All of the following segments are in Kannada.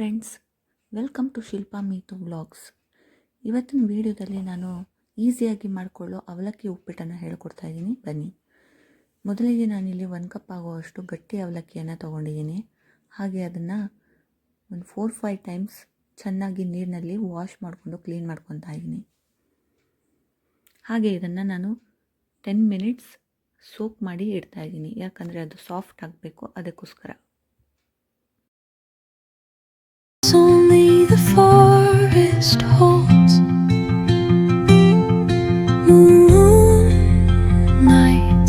Friends welcome to Shilpa Meetu vlogs ಇವತ್ತಿನ ವಿಡಿಯೋದಲ್ಲಿ ನಾನು ಈಸಿಯಾಗಿ ಮಾಡಿಕೊಳ್ಳೋ ಅವಲಕ್ಕಿ ಉಪ್ಪಿಟ್ಟನ್ನು ಹೇಳ್ಕೊಡ್ತಾ ಇದ್ದೀನಿ. ಬನ್ನಿ. ಮೊದಲಿಗೆ ನಾನಿಲ್ಲಿ ಒಂದು ಕಪ್ ಆಗುವಷ್ಟು ಗಟ್ಟಿ ಅವಲಕ್ಕಿಯನ್ನು ತೊಗೊಂಡಿದ್ದೀನಿ. ಹಾಗೆ ಅದನ್ನು ಒಂದು ಫೋರ್ ಫೈವ್ ಟೈಮ್ಸ್ ಚೆನ್ನಾಗಿ ನೀರಿನಲ್ಲಿ ವಾಶ್ ಮಾಡಿಕೊಂಡು ಕ್ಲೀನ್ ಮಾಡ್ಕೊತಾ ಇದ್ದೀನಿ. ಹಾಗೆ ಇದನ್ನು ನಾನು ಟೆನ್ ಮಿನಿಟ್ಸ್ ಸೋಪ್ ಮಾಡಿ ಇಡ್ತಾ ಇದ್ದೀನಿ. ಯಾಕಂದರೆ ಅದು ಸಾಫ್ಟ್ ಆಗಬೇಕು ಅದಕ್ಕೋಸ್ಕರ. Holds.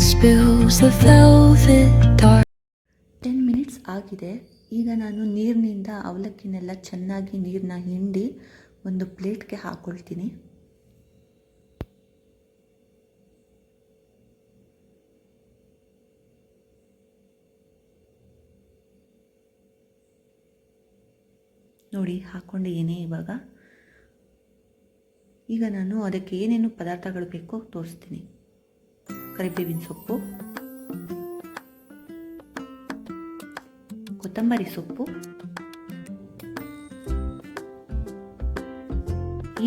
Spills the velvet dark. Ten minutes ಆಗಿದೆ ಈಗ ನಾನು ನೀರಿನಿಂದ ಅವಲಕ್ಕಿನೆಲ್ಲ ಚೆನ್ನಾಗಿ ನೀರನ್ನ ಹಿಂಡಿ ಒಂದು ಪ್ಲೇಟ್ಗೆ ಹಾಕೊಳ್ತೀನಿ ನೋಡಿ ಹಾಕ್ಕೊಂಡಿದ್ದೀನಿ ಇವಾಗ ಈಗ ನಾನು ಅದಕ್ಕೆ ಏನೇನು ಪದಾರ್ಥಗಳು ಬೇಕೋ ತೋರಿಸ್ತೀನಿ. ಕರಿಬೇವಿನ ಸೊಪ್ಪು, ಕೊತ್ತಂಬರಿ ಸೊಪ್ಪು,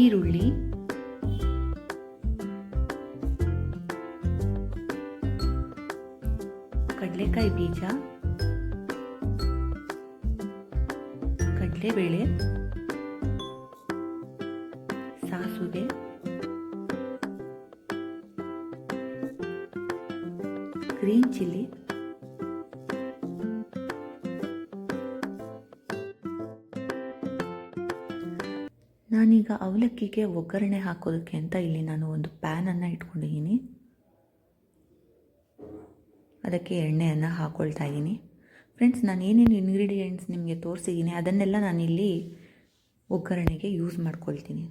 ಈರುಳ್ಳಿ, ಕಡಲೆಕಾಯಿ ಬೀಜ, ಕಡಲೆಬೇಳೆ ಸಾಸುವೆ. ಗ್ರೀನ್ ಚಿಲ್ಲಿ ನಾನೀಗ ಅವಲಕ್ಕಿಗೆ ಒಗ್ಗರಣೆ ಹಾಕೋದಕ್ಕೆ ಅಂತ ಇಲ್ಲಿ ನಾನು ಒಂದು ಪ್ಯಾನನ್ನು ಇಟ್ಕೊಂಡಿದ್ದೀನಿ. ಅದಕ್ಕೆ ಎಣ್ಣೆಯನ್ನು ಹಾಕ್ಕೊಳ್ತಾ ಇದ್ದೀನಿ. ಫ್ರೆಂಡ್ಸ್ ನಾನು ಏನೇನು ಇಂಗ್ರೀಡಿಯೆಂಟ್ಸ್ ನಿಮಗೆ ತೋರಿಸಿದ್ದೀನಿ, ಅದನ್ನೆಲ್ಲ ನಾನಿಲ್ಲಿ ಒಗ್ಗರಣೆಗೆ ಯೂಸ್ ಮಾಡ್ಕೊಳ್ತೀನಿ.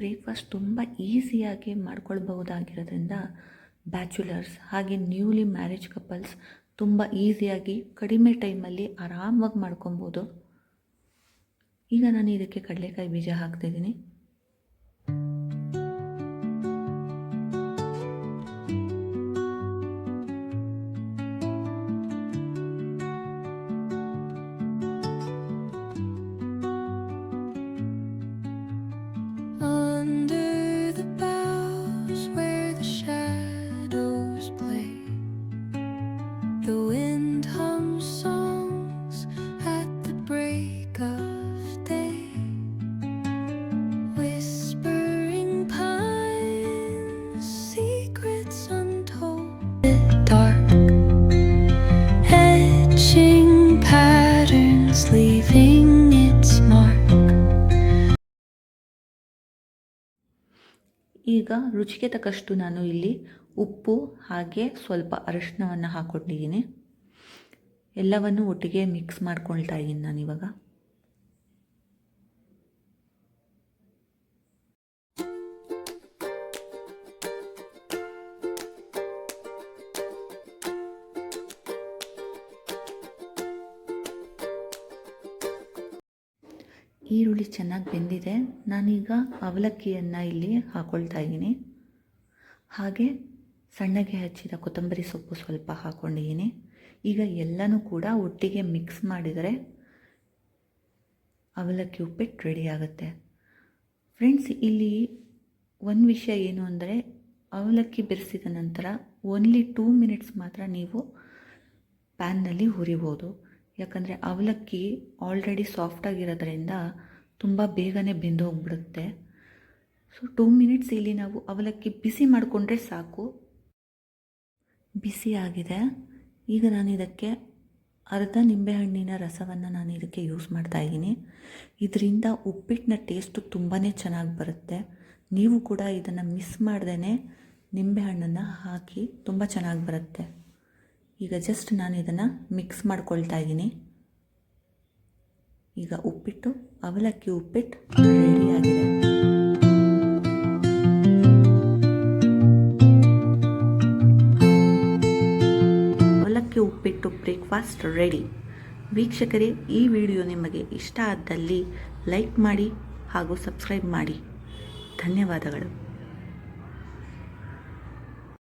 ಬ್ರೇಕ್ಫಾಸ್ಟ್ ತುಂಬ ಈಸಿಯಾಗಿ ಮಾಡ್ಕೊಳ್ಬಹುದಾಗಿರೋದ್ರಿಂದ ಬ್ಯಾಚುಲರ್ಸ್ ಹಾಗೆ ನ್ಯೂಲಿ ಮ್ಯಾರೇಜ್ ಕಪಲ್ಸ್ ತುಂಬ ಈಸಿಯಾಗಿ ಕಡಿಮೆ ಟೈಮಲ್ಲಿ ಆರಾಮಾಗಿ ಮಾಡ್ಕೊಬೋದು ಈಗ ನಾನು ಇದಕ್ಕೆ ಕಡಲೆಕಾಯಿ ಬೀಜ ಹಾಕ್ತಿದ್ದೀನಿ. ಈಗ ರುಚಿಗೆ ತಕ್ಕಷ್ಟು ನಾನು ಇಲ್ಲಿ ಉಪ್ಪು ಹಾಗೆ ಸ್ವಲ್ಪ ಅರಶಿನವನ್ನು ಹಾಕ್ಕೊಂಡಿದ್ದೀನಿ ಎಲ್ಲವನ್ನು ಒಟ್ಟಿಗೆ ಮಿಕ್ಸ್ ಮಾಡ್ಕೊಳ್ತಾ ಇದ್ದೀನಿ ನಾನಿವಾಗ. ಈರುಳ್ಳಿ ಚೆನ್ನಾಗಿ ಬೆಂದಿದೆ, ನಾನೀಗ ಅವಲಕ್ಕಿಯನ್ನು ಇಲ್ಲಿ ಹಾಕ್ಕೊಳ್ತಾ ಇದ್ದೀನಿ. ಹಾಗೆ ಸಣ್ಣಗೆ ಹಚ್ಚಿದ ಕೊತ್ತಂಬರಿ ಸೊಪ್ಪು ಸ್ವಲ್ಪ ಹಾಕ್ಕೊಂಡಿದ್ದೀನಿ ಈಗ ಎಲ್ಲನೂ ಕೂಡ ಒಟ್ಟಿಗೆ ಮಿಕ್ಸ್ ಮಾಡಿದರೆ ಅವಲಕ್ಕಿ ಉಪ್ಪಿಟ್ಟು ರೆಡಿ ಆಗುತ್ತೆ. ಫ್ರೆಂಡ್ಸ್ ಇಲ್ಲಿ ಒಂದು ವಿಷಯ ಏನು ಅಂದರೆ, ಅವಲಕ್ಕಿ ಬೆರೆಸಿದ ನಂತರ ಓನ್ಲಿ ಟೂ ಮಿನಿಟ್ಸ್ ಮಾತ್ರ ನೀವು ಪ್ಯಾನ್ನಲ್ಲಿ ಹುರಿಬೋದು. ಯಾಕಂದರೆ ಅವಲಕ್ಕಿ ಆಲ್ರೆಡಿ ಸಾಫ್ಟಾಗಿರೋದ್ರಿಂದ ತುಂಬ ಬೇಗನೆ ಬೆಂದು ಹೋಗ್ಬಿಡುತ್ತೆ. ಸೊ ಟೂ ಮಿನಿಟ್ಸ್ ಇಲ್ಲಿ ನಾವು ಅವಲಕ್ಕಿ ಬಿಸಿ ಮಾಡಿಕೊಂಡ್ರೆ ಸಾಕು. ಬಿಸಿ ಆಗಿದೆ. ಈಗ ನಾನು ಇದಕ್ಕೆ ಅರ್ಧ ನಿಂಬೆಹಣ್ಣಿನ ರಸವನ್ನು ನಾನು ಇದಕ್ಕೆ ಯೂಸ್ ಮಾಡ್ತಾ ಇದ್ದೀನಿ. ಇದರಿಂದ ಉಪ್ಪಿಟ್ಟಿನ ಟೇಸ್ಟು ತುಂಬಾ ಚೆನ್ನಾಗಿ ಬರುತ್ತೆ. ನೀವು ಕೂಡ ಇದನ್ನು ಮಿಸ್ ಮಾಡ್ದೇ ನಿಂಬೆಹಣ್ಣನ್ನು ಹಾಕಿ ತುಂಬ ಚೆನ್ನಾಗಿ ಬರುತ್ತೆ. ಈಗ ಜಸ್ಟ್ ನಾನು ಇದನ್ನು ಮಿಕ್ಸ್ ಮಾಡ್ಕೊಳ್ತಾ ಇದ್ದೀನಿ. ಈಗ ಉಪ್ಪಿಟ್ಟು, ಅವಲಕ್ಕಿ ಉಪ್ಪಿಟ್ಟು ರೆಡಿಯಾಗಿದೆ ಅವಲಕ್ಕಿ ಉಪ್ಪಿಟ್ಟು ಬ್ರೇಕ್ಫಾಸ್ಟ್ ರೆಡಿ ವೀಕ್ಷಕರೇ, ಈ ವಿಡಿಯೋ ನಿಮಗೆ ಇಷ್ಟ ಆದಲ್ಲಿ ಲೈಕ್ ಮಾಡಿ ಹಾಗೂ ಸಬ್ಸ್ಕ್ರೈಬ್ ಮಾಡಿ. ಧನ್ಯವಾದಗಳು.